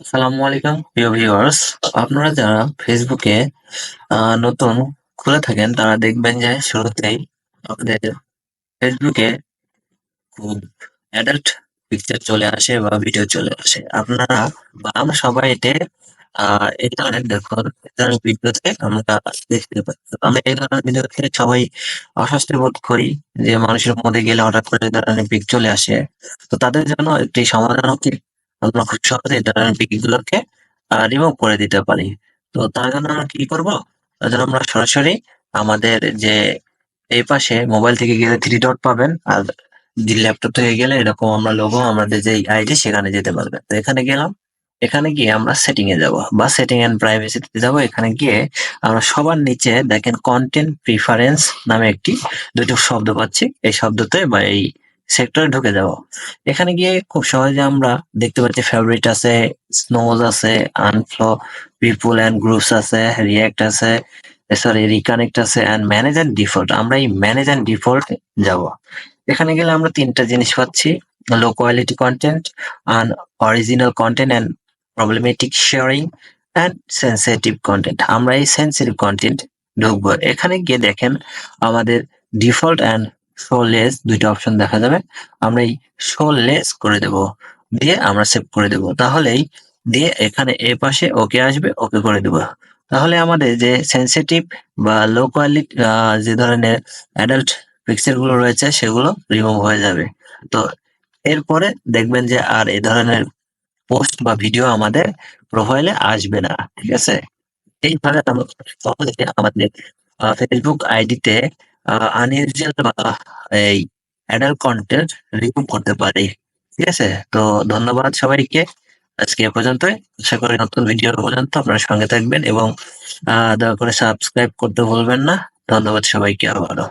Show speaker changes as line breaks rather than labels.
আসসালামু আলাইকুম প্রিয় ভিউয়ার্স আপনারা যারা ফেসবুকে নতুন খুলে থাকেন, তারা দেখবেন যে শুরুতেই আমাদের ফেসবুকে খুব অ্যাডাল্ট পিকচার চলে আসে বা ভিডিও চলে আসে। আপনারা বা আমরা সবাই এতে এই ধরনের দেখুন এই ধরনের ভিডিওতে আমরা দেখতে পাই। আমরা এই ধরনের ভিডিওতে সবাই অস্বস্তি বোধ করি যে মানুষের মধ্যে গেলে হঠাৎ করে এই ধরনের পিক চলে আসে। তো তাদের জন্য একটি সমাধান হচ্ছে খুব সহজে এই ধরনের পিক গুলোকে রিমুভ করে দিতে পারি। তো তার জন্য আমরা কি করব? তার জন্য আমরা সরাসরি আমাদের যে এই পাশে মোবাইল থেকে গেলে থ্রি ডট পাবেন আর ল্যাপটপ থেকে গেলে এরকম আমরা লোগো আমাদের যে আইডি সেখানে যেতে পারবেন তো এখানে গেলাম, এখানে গিয়ে আমরা সেটিং এ যাব বা সেটিং এন্ড প্রাইভেসিতে যাব। এখানে গিয়ে আমরা সবার নিচে দেখেন কন্টেন্ট প্রিফারেন্স নামে একটি, দুটো শব্দ পাচ্ছি। এই শব্দতে বা এই সেক্টরে ঢুকে যাব। এখানে গিয়ে খুব সহজে আমরা দেখতে পাচ্ছি ফেভারিট আছে স্নোজ আছে আনফ্লো পিপুল এন্ড গ্রুপস আছে রিয়াক্ট আছে সরি রিকানেক্ট আছে এন্ড ম্যানেজ এন্ড ডিফল্ট আমরা এই ম্যানেজ এন্ড ডিফল্ট যাব। এখানে গেলে আমরা তিনটা জিনিস পাচ্ছি low quality content unoriginal content and problematic sharing and sensitive content আমরা এই সেন্সিটিভ কন্টেন্ট ঢুকবো। এখানে গিয়ে দেখেন আমাদের ডিফল্ট অ্যান্ড শোলেস দুইটা অপশন দেখা যাবে। আমরা এই শোলেস করে দেব, দিয়ে আমরা সেভ করে দেব। তাহলেই দিয়ে এখানে এ পাশে ওকে আসবে ওকে করে দেব। তাহলে আমাদের যে সেন্সিটিভ বা লো কোয়ালিটি যে ধরনের অ্যাডাল্ট পিকচারগুলো রয়েছে, সেগুলো রিমুভ হয়ে যাবে। তো এরপরে দেখবেন যে আর এই ধরনের পোস্ট বা ভিডিও আমাদের প্রোফাইলে আসবে না, ঠিক আছে? এইভাবে আমরা আমাদের ফেসবুক আইডিতে আনইউজুয়াল এই অ্যাডাল্ট কন্টেন্ট রিমুভ করতে পারি। ঠিক আছে? তো ধন্যবাদ সবাইকে। আজকে এ পর্যন্তই। আশা করি নতুন ভিডিও পর্যন্ত আপনার সঙ্গে থাকবেন এবং দয়া করে সাবস্ক্রাইব করতে ভুলবেন না। ধন্যবাদ সবাইকে আবারও।